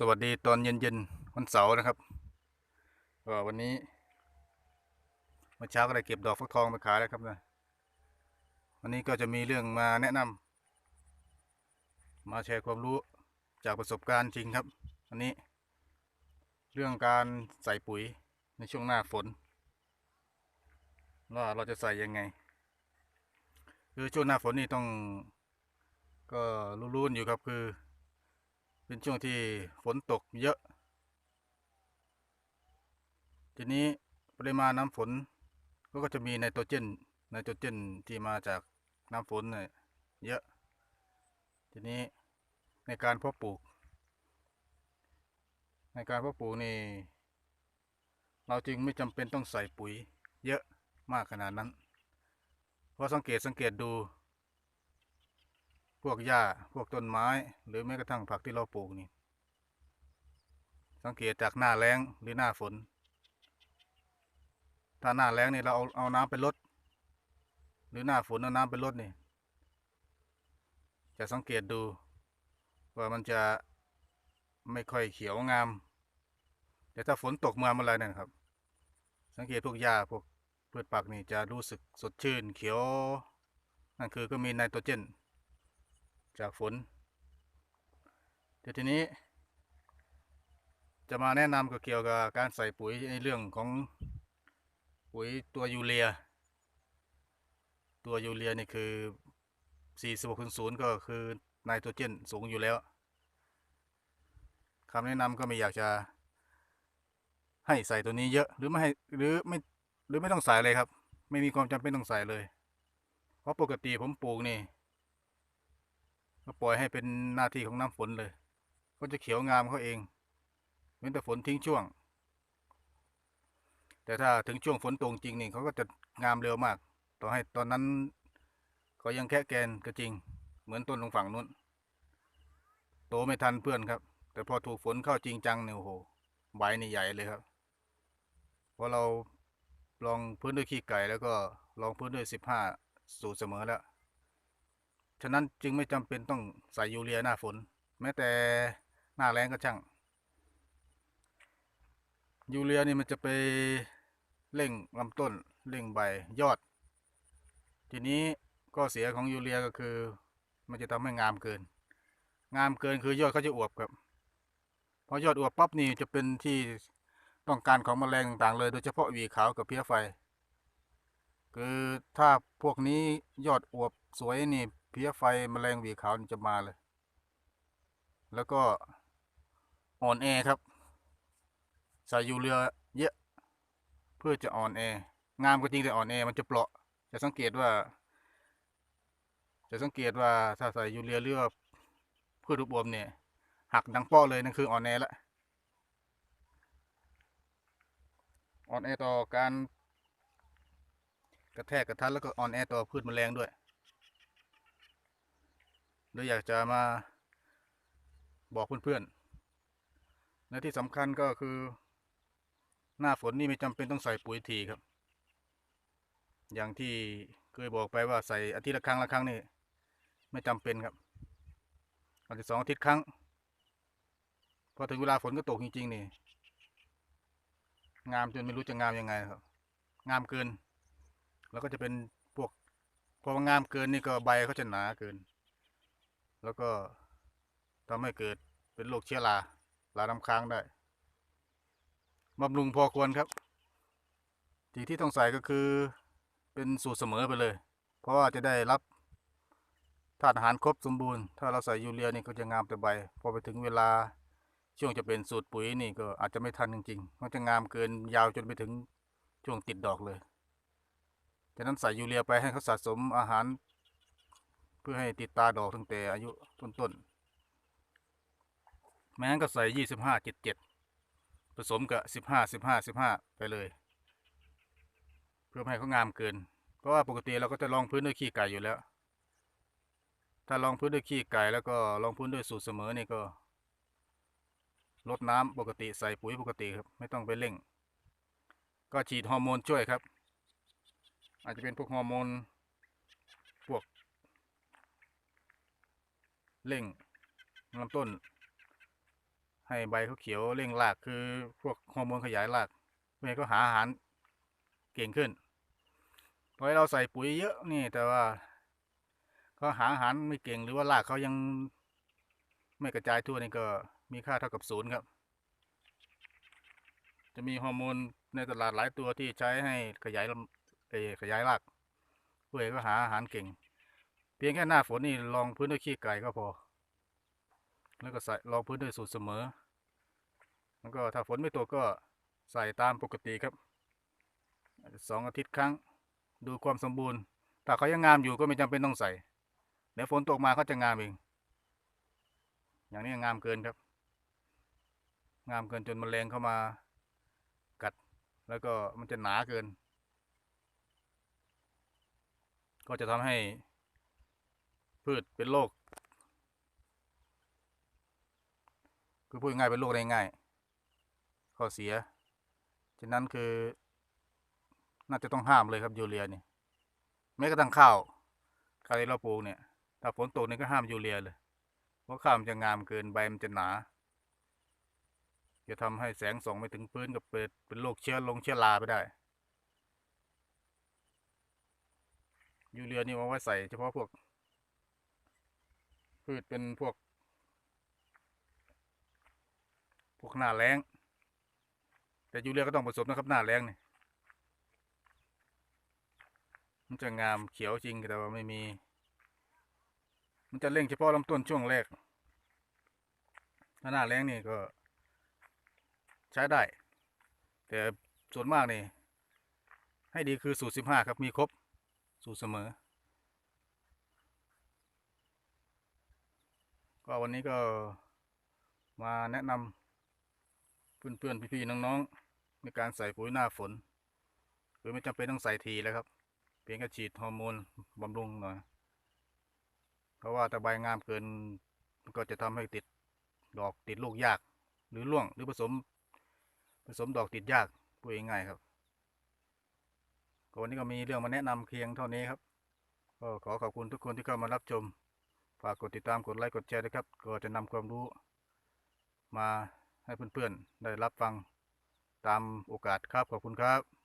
สวัสดีตอนเย็นๆวันเสาร์นะครับก็วันนี้เมื่อเช้าก็ได้เก็บดอกฟักทองมาขายแล้วครับนะวันนี้ก็จะมีเรื่องมาแนะนำมาแชร์ความรู้จากประสบการณ์จริงครับอันนี้ เรื่องการใส่ปุ๋ยในช่วงหน้าฝนว่าเราจะใส่ยังไงคือช่วงหน้าฝนนี่ต้อง ก็รู้ๆอยู่ครับคือ เป็นช่วงที่ฝนตกเยอะ ทีนี้ปริมาณน้ำฝนก็จะมีไนโตรเจนไนโตรเจนที่มาจากน้ำฝนเนี่ยเยอะ ทีนี้ในการเพาะปลูก ในการเพาะปลูกนี่เราจึงไม่จำเป็นต้องใส่ปุ๋ยเยอะมากขนาดนั้น เพราะสังเกตสังเกตดู วกหญ้าพวกต้นไม้ หรือแม้กระทั่งผักที่เราปลูกนี่ สังเกตจากหน้าแล้งหรือหน้าฝน ถ้าหน้าแล้งนี่เราเอาเอาน้ำไปลด หรือหน้าฝนเอาน้ำไปลดนี่ จะสังเกตดูว่ามันจะไม่ค่อยเขียวงาม แต่ถ้าฝนตกมาเมื่อไรเนี่ยครับ สังเกตพวกหญ้าพวกพืชผักนี่จะรู้สึกสดชื่นเขียว นั่นคือก็มีไนโตรเจน จากฝนเดี๋ยวทีนี้ จะมาแนะนำก็เกี่ยวกับการใส่ปุ๋ยในเรื่องของปุ๋ยตัวยูเรีย ตัวยูเรียนี่คือ4600ก็คือไนโตรเจนสูงอยู่แล้วคำแนะนำก็ไม่อยากจะให้ใส่ตัวนี้เยอะหรือไม่ให้หรือไม่หรือไม่ต้องใส่เลยครับ ไม่มีความจำเป็นต้องใส่เลย เพราะปกติผมปลูกนี่ ก็ปล่อยให้เป็นหน้าที่ของน้ำฝนเลยก็จะเขียวงามเขาเองเว้นแต่ฝนทิ้งช่วง แต่ถ้าถึงช่วงฝนตกจริงนี่เขาก็จะงามเร็วมาก ต่อให้ตอนนั้น ก็ยังแค่แกนก็จริง เหมือนต้นตรงฝั่งนู้น โตไม่ทันเพื่อนครับ แต่พอถูกฝนเข้าจริงจังเนี่ยโอ้โหใบนี่ใหญ่เลยครับเพราะเราลองพื้นด้วยขี้ไก่แล้วก็ลองพื้นด้วยสิบห้าสูตรเสมอแล้ว ฉะนั้นจึงไม่จำเป็นต้องใส่ยูเรียหน้าฝน แม้แต่หน้าแรงก็ช่าง ยูเรียนี่มันจะไปเร่งลำต้นเร่งใบยอด ทีนี้ก็เสียของยูเรียก็คือ มันจะทำให้งามเกิน งามเกินคือยอดเขาจะอวบครับพอยอดอวบปั๊บนี่จะเป็นที่ต้องการของแมลงต่างๆเลย โดยเฉพาะหวีขาวกับเพี้ยไฟ คือถ้าพวกนี้ยอดอวบสวยนี่ พี้ยไฟแมลงวีขาวนี่จะมาเลย แล้วก็อ่อนแอครับ ใส่ยูเรียเยอะ เพื่อจะอ่อนแอ งามก็จริงแต่อ่อนแอมันจะเปราะ จะสังเกตว่า จะสังเกตว่าถ้าใส่ยูเรียหรือว่าพืชรูปอวมเนี่ย หักดังป้อเลยนั่นคืออ่อนแอละอ่อนแอต่อการกระแทกกระทัดแล้วก็อ่อนแอต่อพืชแมลงด้วย เลยอยากจะมาบอกเพื่อนๆ และที่สำคัญก็คือ หน้าฝนนี่ไม่จำเป็นต้องใส่ปุ๋ยทีครับ อย่างที่เคยบอกไปว่าใส่อาทิตย์ละครั้งละครั้งนี่ไม่จำเป็นครับอาทิตย์สองอาทิตย์ครั้ง พอถึงเวลาฝนก็ตกจริงๆนี่ งามจนไม่รู้จะงามยังไงครับ งามเกิน แล้วก็จะเป็นพวกพองามเกินนี่ก็ใบเขาจะหนาเกิน แล้วก็ทำให้เกิดเป็นโรคเชื้อราราน้ำค้างได้บำรุงพอควรครับสิ่งที่ต้องใส่ก็คือเป็นสูตรเสมอไปเลย เพราะว่าจะได้รับธาตุอาหารครบสมบูรณ์ ถ้าเราใส่ยูเรียนี่ก็จะงามแต่ใบ พอไปถึงเวลาช่วงจะเป็นสูตรปุ๋ยนี่ก็อาจจะไม่ทันจริงๆมันจะงามเกินยาวจนไปถึงช่วงติดดอกเลย ฉะนั้นใส่ยูเรียไปให้เขาสะสมอาหาร พื่อให้ติดตาดอกตั้งแต่อายุต้นๆแม้นก็ใส่ยี่สิบห้าเจ็ดเจ็ดผสมกับสิบห้าสิบห้าสิบห้าไปเลย เพื่อให้เขางามเกิน เพราะว่าปกติเราก็จะลองพื้นด้วยขี้ไก่อยู่แล้ว ถ้าลองพื้นด้วยขี้ไก่แล้วก็ลองพื้นด้วยสูตรเสมอนี่ก็ลดน้ำปกติใส่ปุ๋ยปกติครับ ไม่ต้องไปเร่ง ก็ฉีดฮอร์โมนช่วยครับ อาจจะเป็นพวกฮอร์โมนพวก เร่งลำต้น ให้ใบเขาเขียวเร่งรากคือพวกฮอร์โมนขยายรากเพื่อให้เขาหาอาหารเก่งขึ้นพอเราใส่ปุ๋ยเยอะนี่แต่ว่าเขาหาอาหารไม่เก่งหรือว่ารากเขายังไม่กระจายทั่วนี่ก็มีค่าเท่ากับศูนย์ครับ จะมีฮอร์โมนในตลาดหลายตัวที่ใช้ให้ขยายลำขยายราก เพื่อให้เขาหาอาหารเก่ง เพียงแค่หน้าฝนนี่ลองพื้นด้วยขี้ไก่ก็พอ แล้วก็ใส่รองพื้นด้วยสูตรเสมอ แล้วก็ถ้าฝนไม่ตกก็ใส่ตามปกติครับสองอาทิตย์ครั้ง ดูความสมบูรณ์ ถ้าเขายังงามอยู่ก็ไม่จำเป็นต้องใส่ เดี๋ยวฝนตกมาเขาจะงามเอง อย่างนี้งามเกินครับ งามเกินจนแมลงเข้ามากัด แล้วก็มันจะหนาเกิน ก็จะทำให้ พืชเป็นโรคคือพูดง่ายเป็นโรคได้ง่ายข้อเสีย ฉะนั้นคือ น่าจะต้องห้ามเลยครับยูเรียนี่แม้กระทั่งข้าวข้าวที่เราปลูกเนี่ย ถ้าฝนตกนี่ก็ห้ามยูเรียเลย เพราะข้าวมันจะงามเกินใบมันจะหนา จะทำให้แสงส่องไม่ถึงพื้นกับเปิดเป็นโรคเชื้อลงเชื้อราไปได้ ยูเรียนี่เอาไว้ใส่เฉพาะพวก พืชเป็นพวก พวกหน้าแล้งแต่ยูเรียก็ต้องผสมนะครับหน้าแล้งนี่มันจะงามเขียวจริงแต่ว่าไม่มี มันจะเร่งเฉพาะลำต้นช่วงแรกถ้าหน้าแล้งนี่ก็ ใช้ได้ แต่ส่วนมากนี่ ให้ดีคือสูตรสิบห้าครับมีครบ สูตรเสมอ ก็วันนี้ก็มาแนะนำเพื่อนๆพี่ๆน้องๆในการใส่ปุ๋ยหน้าฝนคือไม่จำเป็นต้องใส่ทีแล้วครับ เพียงแค่ฉีดฮอร์โมนบำรุงหน่อย เพราะว่าถ้าใบงามเกินก็จะทำให้ติดดอกติดลูกยาก หรือร่วงหรือผสม ผสมดอกติดยากพูดง่ายๆครับวันนี้ก็มีเรื่องมาแนะนำเพียงเท่านี้ครับก็ขอขอบคุณทุกคนที่เข้ามารับชม ฝากกดติดตามกดไลค์กดแชร์ด้วยครับ ก็จะนำความรู้ มาให้เพื่อนๆ ได้รับฟังตามโอกาสครับขอบคุณครับ